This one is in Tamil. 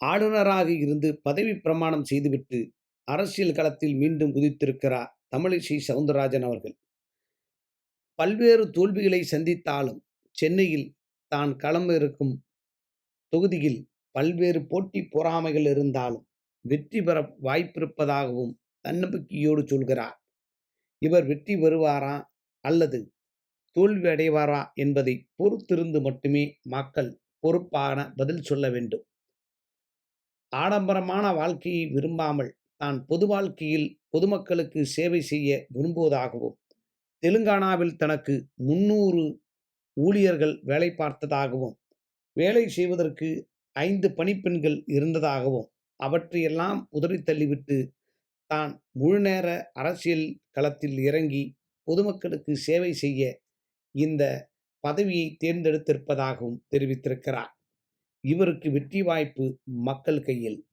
ஆளுநராக இருந்து பதவி பிரமாணம் செய்துவிட்டு அரசியல் களத்தில் மீண்டும் குதித்திருக்கிறார் தமிழிசை சவுந்தரராஜன் அவர்கள். பல்வேறு தோல்விகளை சந்தித்தாலும் சென்னையில் தான் களம் இருக்கும் தொகுதியில் பல்வேறு போட்டி பொறாமைகள் இருந்தாலும் வெற்றி பெற வாய்ப்பிருப்பதாகவும் தன்னம்பிக்கையோடு சொல்கிறார். இவர் வெற்றி பெறுவாரா அல்லது தோல்வி அடைவாரா என்பதை பொறுத்திருந்து மட்டுமே மக்கள் பொறுப்பான பதில் சொல்ல வேண்டும். ஆடம்பரமான வாழ்க்கையை விரும்பாமல் தான் பொது வாழ்க்கையில் பொதுமக்களுக்கு சேவை செய்ய விரும்புவதாகவும் தெலுங்கானாவில் தனக்கு முன்னூறு ஊழியர்கள் வேலை பார்த்ததாகவும் வேலை செய்வதற்கு ஐந்து பணிப்பெண்கள் இருந்ததாகவும் அவற்றையெல்லாம் உதறி தள்ளிவிட்டு தான் முழுநேர அரசியல் களத்தில் இறங்கி பொதுமக்களுக்கு சேவை செய்ய இந்த பதவியை தேர்ந்தெடுத்திருப்பதாகவும் தெரிவித்திருக்கிறார். இவருக்கு வெற்றி வாய்ப்பு மக்கள் கையில்.